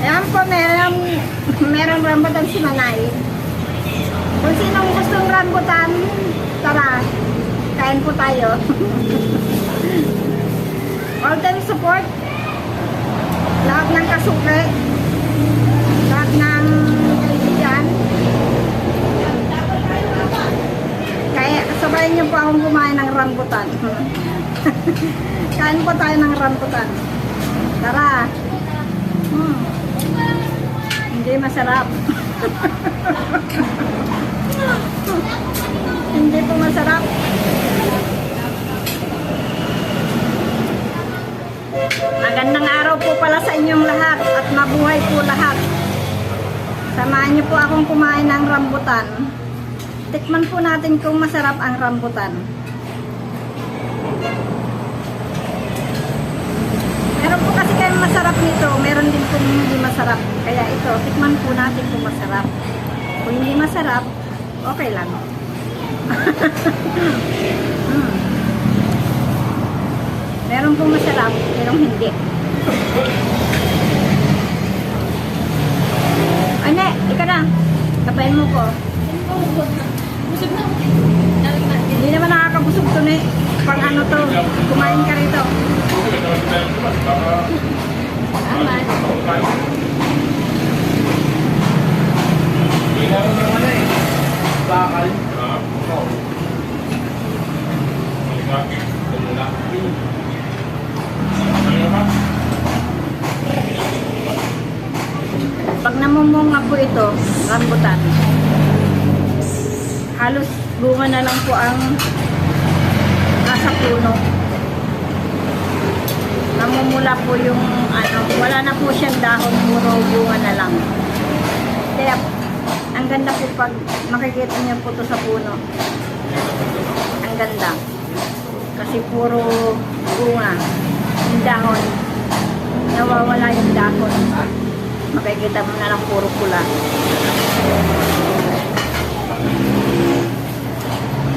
Ayan po, meron, meron rambutan si Manay. Kung sinong gustong rambutan, tara, kain po tayo. All time support. Lahat ng kasukle. Lahat ng kaibigan. Kaya sabayin niyo po akong kumain ng rambutan. Kain po tayo ng rambutan. Tara. Hmm. Hindi masarap. Hindi po masarap. Magandang araw po pala sa inyong lahat at mabuhay po lahat. Samahan niyo po akong kumain ng rambutan. Tikman po natin kung masarap ang rambutan. Meron po kasi kayong masarap meron din kung hindi masarap. Kaya ito, tikman po natin kung masarap. Kung hindi masarap, okay lang. Hmm. Meron pong masarap, merong hindi. Ay, ne, ika na. Kapain mo ko. Busog na. Na. Hindi naman nakakabusog to, ne. Pang ano to, kumain ka rito. Aman. Bakal. Pag namumunga po ito, rambutan. Halos bunga na lang po ang nasa puno. Namumula po yung ano, wala na po siyang dahon, puro bunga na lang. Kaya ang ganda po pag makikita niyo po to sa puno. Ang ganda. Kasi puro bunga. Yung dahon. Nawawala yung dahon. Makikita mo na lang puro pula.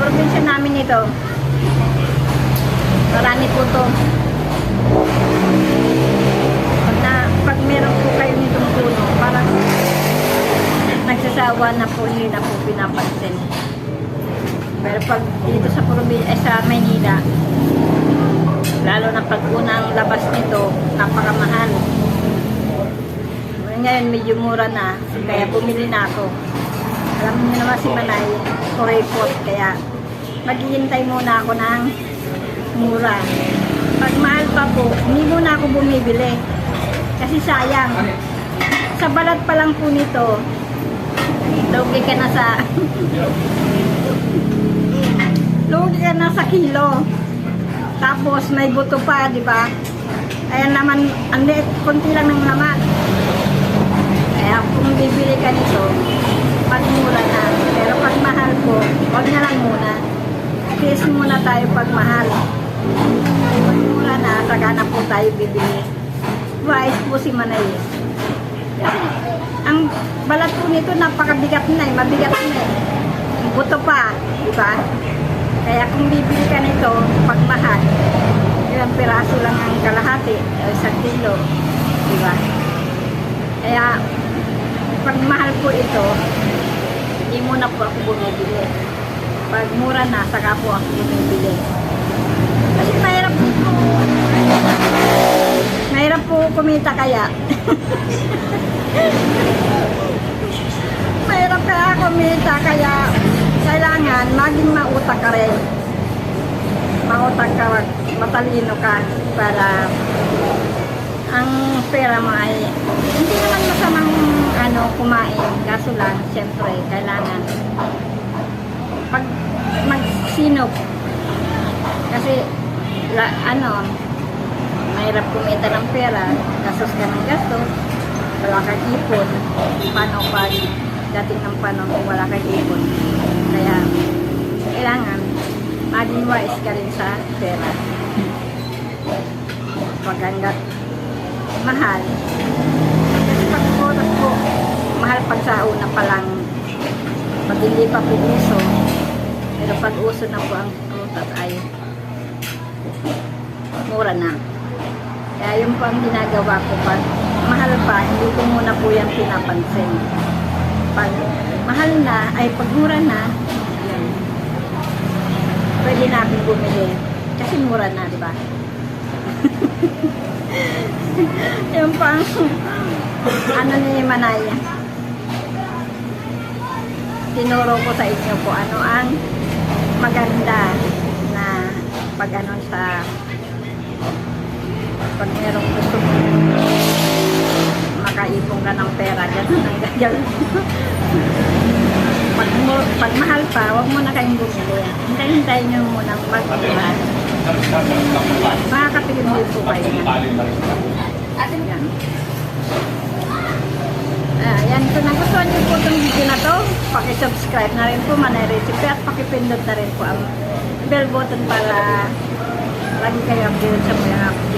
Probinsya namin ito. Marami po to. Pag, na, pag meron po kayo nitong puno, parang nagsasawa na po, hindi na po pinapansin. Pero pag dito sa probinsya, eh, sa Maynila, lalo na pag unang labas nito, napakamahal. Ngayon medyo mura na, kaya bumili na ako. Alam niyo naman si Manay, kuripot, kaya maghihintay muna ako ng mura. Pag mahal pa po, hindi muna ako bumibili. Kasi sayang. Sa balat pa lang po nito, lugi ka na sa lugi ka na sa kilo. Tapos may buto pa, di ba? Ayan naman, ang liit, konti lang ng laman. Kaya kung bibili ka nito, pag mura na. Pero pag mahal po, wag na lang muna. Kiss muna tayo pag mahal. Mura na, na po tayo bibili. Wise po si Manay. Ang balat po nito napakabigat na eh, mabigat na eh. Buto pa, di ba? Kaya kung bibili ka nito, pag mahal, ilang piraso lang ang kalahati, isang kilo, di ba? Kaya, pag mahal po ito, hindi muna po ako bumibili. Pag mura na, saka po ako bumibili. Kasi mahirap din po. Mahirap po kumita kaya. mahirap kaya kumita kaya kailangan maging mautak ka rin. Mautak ka, matalino ka para ang pera mo ay hindi naman masamang ano kumain kaso lang syempre kailangan pag magsinop kasi la, ano mahirap kumita ng pera gastos ka ng gastos wala kang ipon paano pag dating ng panahon kung wala kang ipon kaya kailangan maging wise ka rin sa pera pag hanggat mahal. Kasi pag oras po, mahal pag sa una pa lang, pag hindi pa po uso, pero pag uso na po ang prutas ay mura na. Kaya yun po ang ginagawa ko pag mahal pa, hindi ko muna po yan pinapansin. Pag mahal na, ay pag mura na, yan. Pwede natin bumili. Kasi mura na, di ba? yung pang ano ni Manaya. Tinuro ko sa inyo po ano ang maganda na pag ano sa pag merong gusto mo makaipong ka ng pera ganun ang gagawin pag, mo- pag mahal pa wag mo na kayong bumili. Hintay-hintay nyo muna mag-mahal makakapigil din po kayo yan. Ah, yan, kung nagustuhan niyo po itong video na to, paki-subscribe na rin po Manay Recipe at pakipindot na rin po ang bell button para lagi kayo updated sa mga